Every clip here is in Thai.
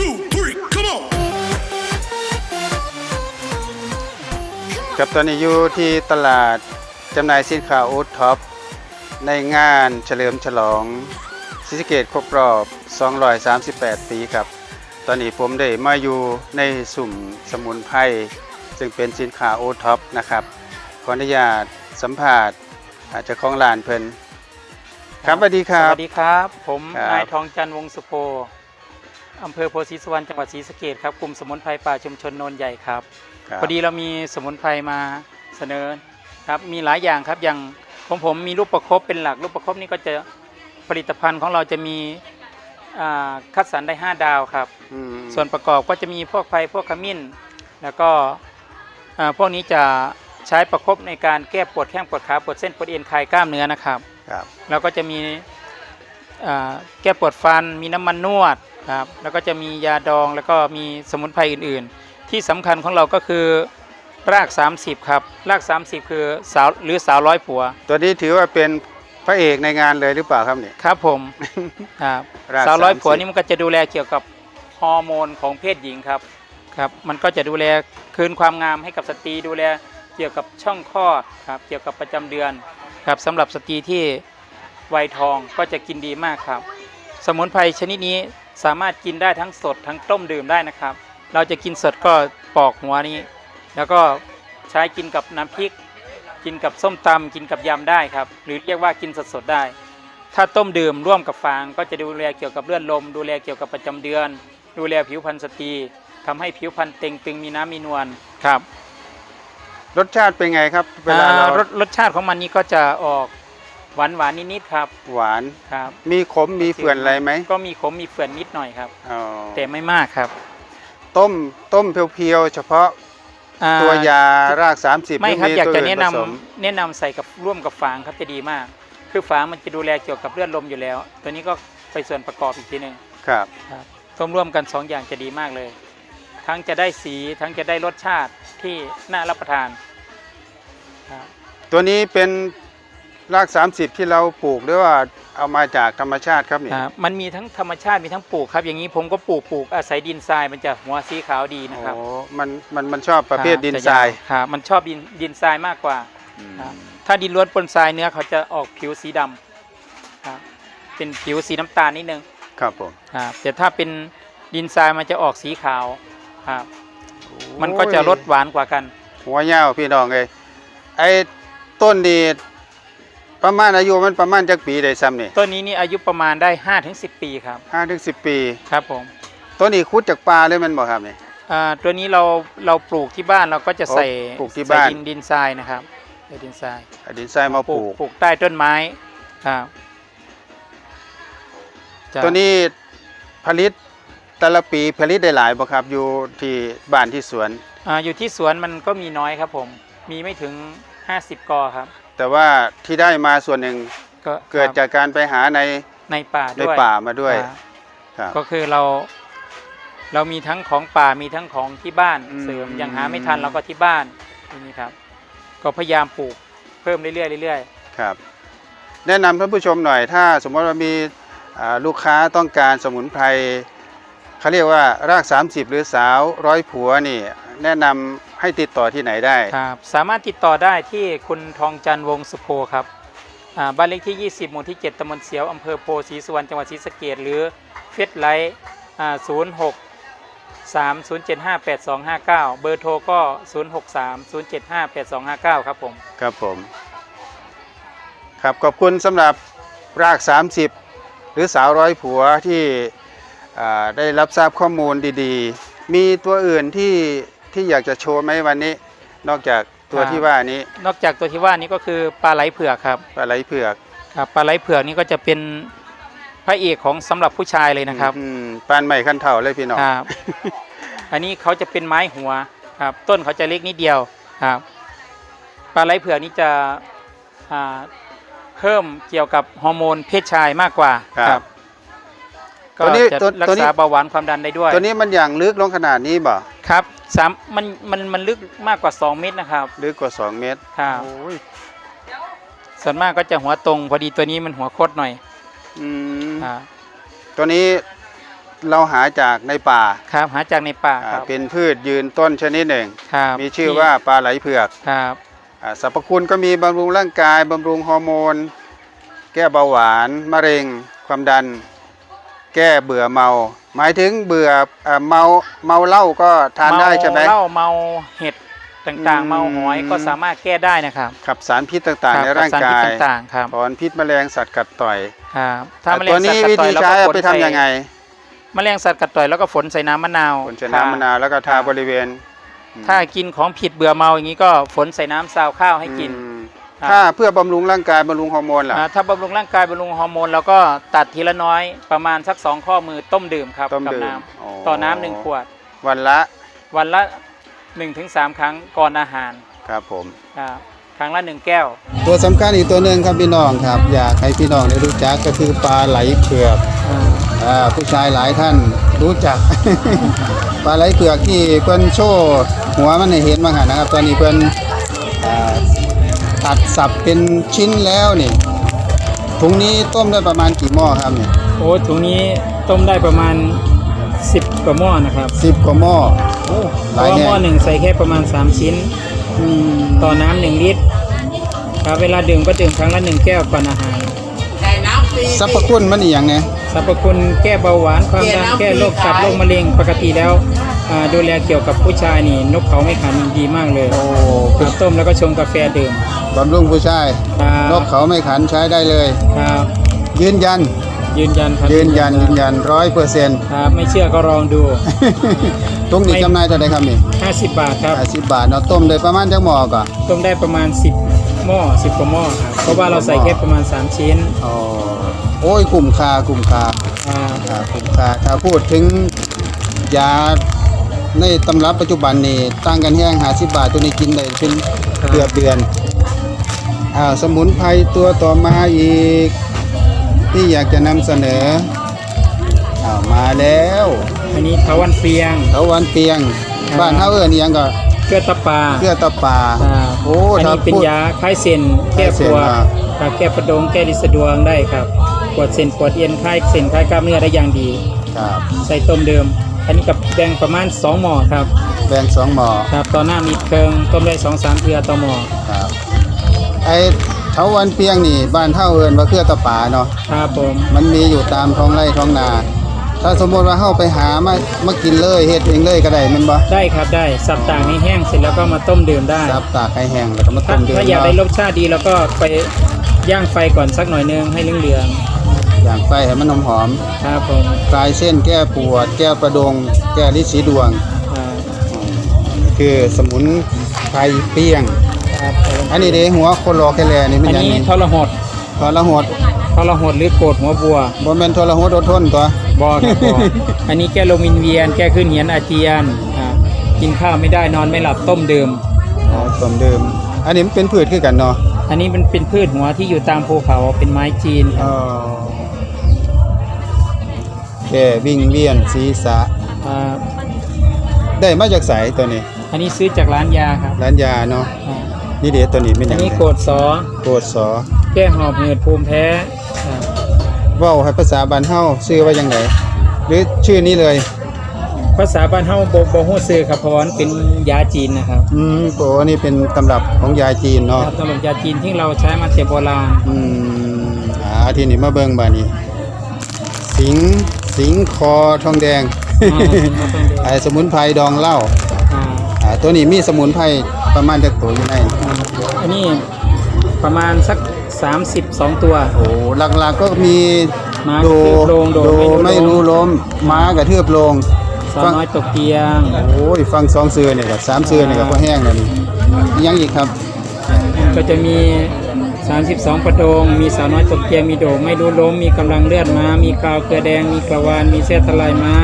two, three, come on. ครับตอนนี้อยู่ที่ตลาดจำหน่ายสินค้าโอท็อปในงานเฉลิมฉลองศรีสะเกตครบรอบ 238 ปีครับ ตอนนี้ผมได้มาอยู่ในสุ่มสมุนไพรซึ่งเป็นสินค้าโอท็อปนะครับ ขออนุญาตสัมภาษณ์อาจจะของร้านเพิ่นครับสวัสดีคสรับวัสดีครับ ผมครับ นายทองจันทร์วงศ์สุโพ อำเภอโพธิสวรรณจังหวัดศรีสะเกดครับกลุ่มสมุนไพรป่าชุมชนโนนใหญ่ครับครับพอดีเรามีสมุนไพรมาเสนอครับมีหลายอย่างครับอย่างของผมมีรูปประคบเป็นหลักรูปประคบนี่ก็จะผลิตภัณฑ์ของเราจะมีอ่าคัดสรรได้ 5 ดาวครับอืมส่วนประกอบก็จะมีพวกไฟพวกขมิ้น แล้วก็อ่าพวกนี้จะใช้ประคบในการแก้ปวดแข้งปวดขาปวดเส้นปวดเอ็นคลายกล้ามเนื้อนะครับครับแล้วก็จะมีอ่าแก้ปวดฟันมีน้ำมันนวด ครับแล้วก็จะมียาดองแล้วก็มีสมุนไพรอื่นๆ ที่สำคัญของเราก็คือราก 30 ครับ ราก 30 คือสาวหรือสาวร้อยผัว ตัวนี้ถือว่าเป็นพระเอกในงานเลยหรือเปล่าครับเนี่ยครับผมครับรากสาวร้อยผัว30นี่มันก็จะดูแลเกี่ยวกับฮอร์โมนของเพศหญิงครับครับมันก็จะดูแลคืนความงามให้กับสตรีดูแลเกี่ยวกับช่องคลอดครับเกี่ยวกับประจำเดือนครับสำหรับสตรีที่วัยทองก็จะกินดีมากครับ สมุนไพรชนิดนี้ สามารถกินได้ทั้งสดทั้งต้มดื่มได้นะครับ เราจะกินสดก็ปอกหัวนี้ แล้วก็ใช้กินกับน้ำพริก กินกับส้มตำกินกับยำได้ครับ หรือเรียกว่ากินสดๆได้ ถ้าต้มดื่มร่วมกับฟางก็จะดูแลเกี่ยวกับเลือดลม ดูแลเกี่ยวกับประจำเดือน ดูแลผิวพรรณสตรีทำให้ผิวพรรณเต่งตึงมีน้ำมีนวลครับ รสชาติเป็นไงครับเวลาอ่าเรารสรสชาติของมันนี่ก็จะออก หวานหวานๆนิดๆครับหวานครับ มีขมมีเฟื่อนอะไรไหมก็มีขมมีเฟื่อนนิดหน่อยครับอ๋อแต่ไม่มากครับ ต้มต้มเพียวๆเฉพาะอ่าตัวยาราก 30ไม่ครับหอยากตัวจะแนะนำผสมแนะนำใส่กับร่วมกับฟางครับจะดีมาก คือฟางมันจะดูแลเกี่ยวกับเลือดลมอยู่แล้ว ตัวนี้ก็ไปส่วนประกอบอีกทีหนึ่งครับครับต้มร่วมกันสองอย่างจะดีมากเลย ทั้งจะได้สีทั้งจะได้รสชาติที่น่ารับประทานครับตัวนี้เป็น ราก 30 ที่เราปลูกหรือว่าเอามาจากธรรมชาติครับนี่ครับมันมีทั้งธรรมชาติมีทั้งปลูกครับ อย่างนี้ผมก็ปลูกปลูกอาศัยดินทรายมันจะหัวสีขาวดีนะครับโอ้มันมันมันชอบประเภทคบดินจะทรายวครับมันชอบดินดินทรายมากกว่า อืมครับถ้าดินล้วนปนทรายเนื้อเขาจะออกผิวสีดำครับเป็นผิวสีน้ำตาลนิดนึงครับผมครับแต่ถ้าเป็นดินทรายมันจะออกสีขาวครับมันก็จะรสหวานกว่ากัน หัวยาวพี่น้องเลยไอ้ต้นนี้ ประมาณอายุมันประมาณจักปีได้ซ้ำนี่ต้นนี้นี่อายุประมาณได้5้าถึงสิปีครับห้าถึงสิบปีครับผมต้นนี้คุดจากปลาเลยแมันบอกครับนี่ อ่าตัวนี้เราเราปลูกที่บ้านเราก็จะใส่อ๋อปลูกที่บ้าน ใส่ดินดินทรายนะครับใส่ดินทรายเอาดินทรายมาปลูก ปลูกใต้ต้นไม้ครับจะตัวนี้ผลิตแต่ละปีผลิตได้หลายบ่ครับ อยู่ที่บ้านที่สวน อ่าอยู่ที่สวนมันก็มีน้อยครับผม มีไม่ถึง 50 กอครับ แต่ว่าที่ได้มาส่วนหนึ่งก็เกิดครับจากการไปหาในในป่าในด้วยป่ามาด้วยครับครับ ก็คือเราเรามีทั้งของป่ามีทั้งของที่บ้านอืม เสริมยังหาไม่ทันเราก็ที่บ้านอย่างนี่ครับ ก็พยายามปลูกเพิ่มเรื่อยๆเรื่อยครับ แนะนำท่านผู้ชมหน่อย ถ้าสมมติว่ามีอ่าลูกค้าต้องการสมุนไพรเขาเรียกว่าราก 30 หรือสาวร้อยผัวนี่ แนะนำ ให้ติดต่อที่ไหนได้ๆครับสามารถติดต่อได้ที่คุณทองจันทร์วงศ์สุโพครับอ่าบ้านเลขที่ 20 หมู่ที่ 7ตำบลเสียวอำเภอโพธิ์ศรีสุวรรณจังหวัดศรีสะเกษหรือเฟซไลท์อ่า06 3075 8259เบอร์โทรก็063 075 8259ครับผม ครับผม ครับขอบคุณสำหรับราก 30 หรือสาวร้อยผัวที่อ่าได้รับทราบข้อมูลดีๆ มีตัวอื่นที่ ที่อยากจะโชว์ไหมวันนี้ นอกจากตัวครับที่ว่านี้นอกจากตัวที่ว่านี้ก็คือปลาไหลเผือกครับปลาไหลเผือกครับปลาไหลเผือกนี่ก็จะเป็นพระเอกของสำหรับผู้ชายเลยนะครับอืมปานใหม่ขั้นเท่าเลยพี่น้องครับอันนี้เขาจะเป็นไม้หัวครับต้นเขาจะเล็กนิดเดียวครับปลาไหลเผือกนี่จะอ่าเพิ่มเกี่ยวกับฮอร์โมนเพศชายมากกว่าครับ ก็ตัวนี้จะตัวรักตัวนี้ ษาเบาหวานความดันได้ด้วยตัวนี้มันอย่างลึกลงขนาดนี้บ่ครับสามมันมันมันลึกมากกว่า 2 เมตรนะครับลึกกว่า 2 เมตรครับโอ้ยส่วนมากก็จะหัวตรง พอดีตัวนี้มันหัวโคดหน่อยอืมอ่าตัวนี้เราหาจากในป่าครับหาจากในป่าอ่าครับเป็นพืชยืนต้นชนิดหนึ่ง ครับมีชื่อว่าปลาไหลเผือกครับอ่าสรรพคุณก็มีบำรุงร่างกายบำรุงฮอร์โมน แก้เบาหวาน มะเร็ง ความดัน แก้เบื่อเมา หมายถึงเบื่ออ่าเมาเมาเหล้าก็ทานได้ใช่ไหม เมาเหล้าเมาเห็ดต่างอืม ๆ เมาหอยก็สามารถแก้ได้นะครับขับสารพิษต่างๆ ในคบร่างสารกาพิษยต่างๆครับถอนพิษแมลงสัตว์กัดต่อยครับถ้าแมลตัวงสันี้ตว์กัวิดต่อธียเราใช้ก็เอาฝนไปทำใส่ยังไงแมลงสัตว์กัดต่อยแล้วก็ฝนใส่น้ำมะนาวคนใช้น้ำมะนาวแล้วก็ทาบริเวณถ้ากินของผิดเบื่อเมาอย่างนี้ก็ฝนใส่น้ำซาวข้าวให้กิน อืมครับ ถ้าเพื่อบำรุงร่างกายบำรุงฮอร์โมนล่ะอ่าถ้าบำรุงร่างกายบำรุงฮอร์โมนเราก็ตัดทีละน้อยประมาณสักสองข้อมือต้มดื่มครับต้มกับดื่มน้อ๋อำต่อน้ำหนึ่งขวด วันละ วันละ1นถึงสครั้งก่อนอาหารครับผมครับครั้งละหนึ่งแก้ว ตัวสำคัญอีกตัวหนึ่งครับพี่น้องครับ อยากให้พี่น้องได้รู้จักก็คือปลาไหลเผือกอ่าผู้ชายหลายท่านรู้จัก ปลาไหลเผือกที่เพิ่นโชว์หัวมันให้เห็นมาหานะครับ ตอนนี้เพิ่นอ่า ตัดสับเป็นชิ้นแล้วนี่ถุงนี้ต้มได้ประมาณกี่หม้อครับเนี่ยโอ้ถุงนี้ต้มได้ประมาณ 10 กว่าหม้อนะครับสิบกว่าหม้อเพหลาราะยว่าแน่หม้อหนึ่งใส่แค่ประมาณ 3 ชิ้น อืมต่อน้ำหนึ่งลิตรครับเวลาดื่มก็ดื่มครั้งละหนึ่งแก้วก่อนอาหารสรรพคุณมันอีหยังไงสรรพคุณแก้เบาหวานความดันแก้โรคตับโรคมะเร็งปกติแล้วอ่า ดูแลเกี่ยวกับผู้ชายนี่นกเขาไม่ขันดีมากเลยโอ้ครับต้มแล้วก็ชงกาแฟดื่มบำรุงผู้ชาย ครับนกเขาไม่ขันใช้ได้เลย ครับยืนยัน ยืนยันครับยืนยันยืนยันร้อยเปอร์เซ็นต์ครับไม่เชื่อก็ลองดู ตรงนี้จำหน่ายเท่าไหร่ครับนี่50 บาทครับ ห้าสิบบาทเนาะต้มได้ประมาณจักหม้อก่อนต้มได้ประมาณ 10หม้อ10กว่าหม้อครับเพราะว่าเราใส่แค่ประมาณ 3 ชิ้นอ๋อโอ้ยคุ้มค่าคุ้มค่าอ่า อ่าคุ้มค่าถ้าพูดถึงยา ในตำรับปัจจุบันนี่ตั้งกันแห้งหาสิบบาทตัวนี้กินได้เป็นเกือบเดือนอ่าสมุนไพรตัวต่อมาอีก ที่อยากจะนำเสนออ้าวมาแล้วอันนี้เทาวันเฟียง เถาวันเปียงครับบ้านเฮาเอิ้นอิหยังก็เกลือตะปาเกลือตะปาอ่าโอ้อันถ้านี้เป็นพูดยาคลายเส้นแก้ปวดคลายเส้นอ่าครับแก้ประดงแก้ดิสะดวงได้ครับปวดเส้นปวดเอ็นคลายเส้นคลายกล้ามเนื้อได้อย่างดีครับใส่ต้มเดิม อันนี้กับแบ่งประมาณ2หม้อครับ แบ่งสองหม้อครับต่อหน้ามีเคิงต้มได้2 3เทือต่อหม้อครับไอ้เถาวันเปียงนี่บ้านเฮาเอิ้นว่าเครือตะปาเนาะครับผมมันมีอยู่ตามท้องไร่ท้องนา ถ้าสมมติว่าเฮาไปหามามากินเลยเฮ็ดเองเลยก็ได้แม่นบ่ได้ครับได้สับต่างให้แห้งเสร็จแล้วก็มาต้มดื่มได้ซับตากให้แห้งแล้วก็มาถ้าต้มดื่มถ้าอยากได้รเนาะสชาติดีแล้วก็ไปย่างไฟก่อนสักหน่อยนึงให้เหลือง อย่างไฟให้มันหอมๆครับผมๆคลายเส้นแก้ปวด แก้ประดง แก้ลินสีดวง อ่าคือสมุนไพรเปี้ยง ครับอันนี้เด้หัวโคโลแคแลนี่มันอันหยังนี้นี่ทรหดทรหดทรหดหรือโกดหัวบัวบ่แม่นทรหดอดทนตัว บอครับบอ อันนี้แก้ลมวินเวียน แก้ขึ้นเหียนอาเจียนอ่ากินข้าวไม่ได้นอนไม่หลับต้มดื่ม อ๋อต้มดื่มอันนี้มันเป็นพืชคือกันเนาะอันนี้มันเป็นพืชหัวที่อยู่ตามภูเขาเป็นไม้จีน อ๋อ แก้วิ่งเวียนศีรษะอ่าได้มาจากไสตัวนี้ อันนี้ซื้อจากร้านยาครับร้านยาเนาะอ่านี่เดี๋ยวตัวนี้เป็นหอัยันงนี้ไงโกดสอโกดสอแก้หอบหืดภูมิแพ้อ่าเว้าให้ภาษาบ้านเฮาชื่อว่าจังไดหรือชื่อนี้เลย ภาษาบ้านเฮาบ่บ่ฮู้ซื้อครับเพราะว่ามันเป็นยาจีนนะครับอืมโอ้นี่เป็นตำรับของยาจีนเนาะ ครับสำหรับยาจีนที่เราใช้มาแต่โบราณอืมอ่าทีนี้มาเบิ่งบาดนี้ สิง สิงคอทองแดงอ่าสิงคอทองแดงไอ้สมุนไพรดองเหล้าอ่าอ่าตัวนี้มีสมุนไพรประมาณจักตัวอยู่ในอันนี้ประมาณสัก 32 ตัว โอ้หลักๆก็มีม้าโดกระทืบโลงโดโดไม่ไม่รู้รู้ลลมมม้ากระเทือบโลงสาวน้อยตกเตียง โอ้ย ฟังสองเสือเนี่ยกับสามเสือเนี่ยกับพอแห้งแล้วนี่มียังอีกครับ ก็จะมี 32 ประโดง มีสาวน้อยตกเตียงมีโดงไม่รู้ล้ม มีกำลังเลือดม้า มีกาวเกลือแดง มีกระวาน มีเส้ทลายม้า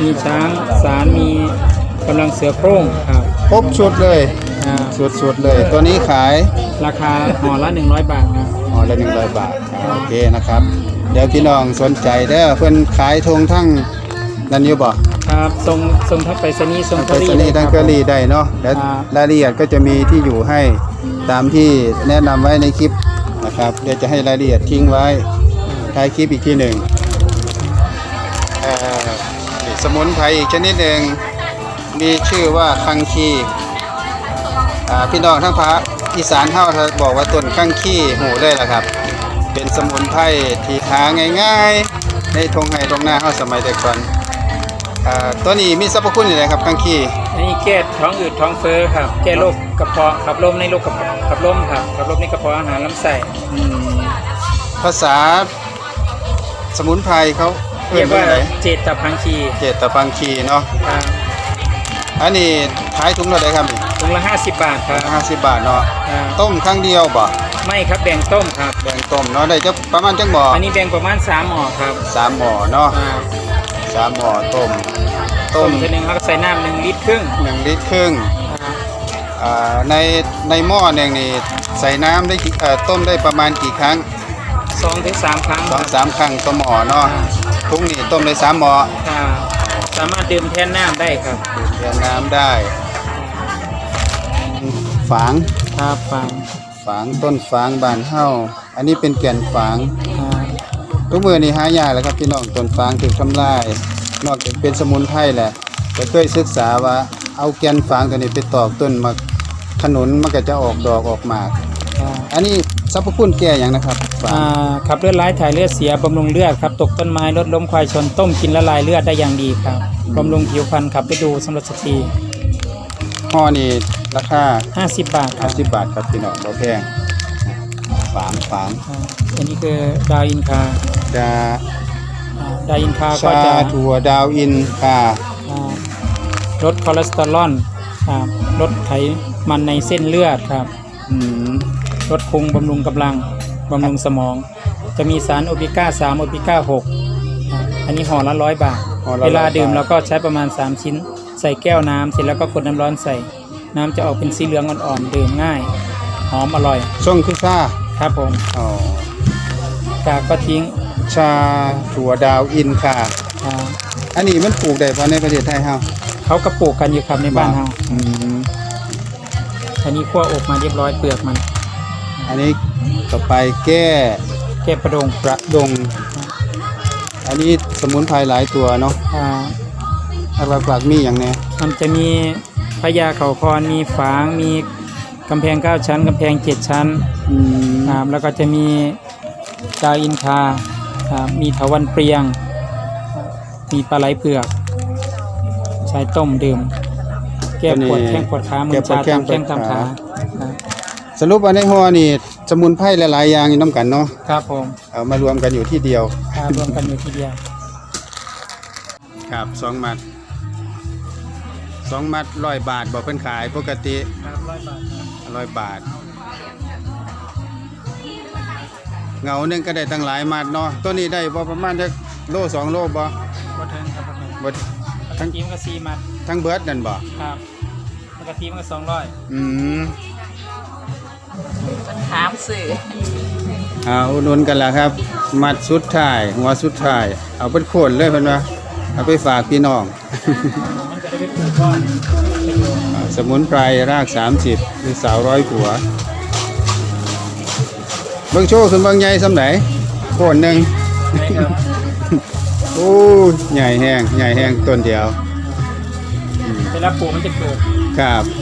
มีช้าง สาร มีกำลังเสือโคร่งครับครบชุดเลยอ่าสุดๆเลย ตัวนี้ขายราคาห่อละ 100 บาทครับ อ๋อละหนึ่งร้อยบาทอ่าโอเคนะครับ เดี๋ยวพี่น้องสนใจเด้อเพิ่นขายทงทั้งนั่นอยู่บ่ครับทรงทรงทัพไปรษณีย์ทรงไปทรรีษณีย์ทั้งคเกรับลีได้เนาะและครับรายละเอียดก็จะมีที่อยู่ให้ ตามที่แนะนำไว้ในคลิปนะครับ เดี๋ยวจะให้รายละเอียดทิ้งไว้ท้ายคลิปอีกทีหนึ่งสมุนไพรอีกชนิดหนึ่งมีชื่อว่าคังคีพี่น้องทั้งภาคอีสานเฮาถ้าบอกว่าต้นคังคีหูได้ละครับ เป็นสมุนไพรที่หาง่ายๆ ในทงไห้ทงหน้าเฮาสมัยแต่ก่อนอตัวนี้มีสรรพคุณอย่างไรครับคังคี อันนี้แก้ท้องอืดท้องเฟ้อครับ แก้โรคกระเพาะขับลมในโรคกระเพาะขับลมครับขับลมในกระเพาะอาหารลำไส้อืมภาษาสมุนไพรเขาเรียกว่าอะไรเจตพังคีเจตปังคีเนาะครับอันนี้ขายถุงเท่าไหร่ครับนี่ถุงละ50 บาทครับห้าสิบบาทเนาะครับต้มครั้งเดียวบ่ไม่ครับแบ่งต้มครับ แบ่งต้มเนาะได้จะประมาณจังบ่ออันนี้แบ่งประมาณ3หม้อครับสามหม้อเนาะครับสามหม้อต้มต้ต้มมทีหนึงแล้วก็ใส่น้ำหนึ่งลิตร ครึ่งหนึ่งลิตรครึ่งครับอ่าในในหม้อหนึ่งนี่ใส่น้ำได้กี่เอ่อต้มได้ประมาณกี่ครั้งสองถึงสามครั้งสองสามครั้งต่อหม้อเนาะทุกนี่ต้มได้สามหม้อครับสามารถดื่มแทนน้ำได้ครับดื่มแทนน้ำได้ ฝางครับฟังฝางต้นฝางบานเฮาอันนี้เป็นแก่นฝางครับทุกมือนี่หายากแล้วครับพี่น้องต้นฟางถูกทำลาย นอกจากเป็นสมุนไพรแหละ แต่เคยศึกษาว่าเอาแกนฟางตัวนี้ไปตอกต้นมาขนุนมันก็จะออกดอกออกหมากครับอันนี้สรรพคุณแก่อย่างนะครับฟางอ่าขับเลือดร้ายถ่ายเลือดเสียบำรุงเลือดครับตกต้นไม้ลดล้มควายชนต้มกินละลายเลือดได้อย่างดีครับบำรุงผิวพรรณขับไปดูสำหรับสตรีห่อนี่ราคา50 บาทครับ50บาทครับพี่น้องบ่แพงฝางฝางอ่าอันนี้คือดาวอินคาดาอ่าดาวอินคาก็ชาจะถั่วดาวอินคาอ่า ลดคอเลสเตอรอลครับลดไขมันในเส้นเลือดครับอืมลดพุงบำรุงกำลังบำรุงสมอง จะมีสารโอเมก้า3โอเมก้า6อ่าอันนี้ห่อละร้อยบาท ห่อละเวลาดื่ม100เราก็ใช้ประมาณ 3 ชิ้น ใส่แก้วน้ำเสร็จแล้วก็กดน้ำร้อนใส่ น้ำจะออกเป็นสีเหลืองอ่อนๆดื่มง่าย หอมอร่อย ช่องคือชาครับผมอ๋อ กากก็ทิ้งชาถั่วดาวอินคาอ่าอันนี้มันปลูกได้พอในประเทศไทยเฮา เขากระปลูกกันอยู่ครับในบ้านเราอืมอันนี้คั่วอบมาเรียบร้อยเปลือกมัน อันนี้ต่อไปแก้แก้ประดงประดง อันนี้สมุนไพรหลายตัวเนาะอ่าหลักๆมีอย่างเนี้ยมันจะมีพญาเขาคอนมีฝางมีกำแพงเก้าชั้นกำแพงเจ็ดชั้นอืมครับแล้วก็จะมีดาวอินคาครับมีเถาวันเปรียง มีปลาไหลเผือก ใช้ต้มดื่ม แก้ปวดแข้งปวดขามือชาตามแข้งตามขาครับสรุปว่าในหัวนี่สมุนไพรหลายๆอย่างอยู่น้ำกันเนาะครับผมเอามารวมกันอยู่ที่เดียวครับรวมกันอยู่ทีเดียวครับสองมัดสองมัดร้อยบาทบอกเพิ่นขายปกติครับร้อยบาทครับร้อยบาท เงาหนึงก็ได้ตั้งหลายมัดเนาะตัวนี้ได้บ่ประมาณจักโลสองโลบ่ก็เทิงครับก็เทิงบ่ ทั้งทีมก็ซีมัดทั้งเบิดนั่นบ่ครับแล้วก็ทีมก็สองร้อยอืมถามสื่อเอาอุดหนุนกันละครับ มัดสุดท้าย หัวสุดท้าย เอาเป็นโคนเลยเพิ่นว่าเอาไปฝากพี่น้อง มันจะได้ไปปลูกก้อนสมุนไพรราก 30มีสาวร้อยหัว เบิ่งโชว์ขึ้นเบิ่งใหญ่สำไหนโคนหนึ่งนะครับ โอ้ยใหญ่แห้งใหญ่แห้งต้นเดียว เวลาปลูกมันจะเกิดครับค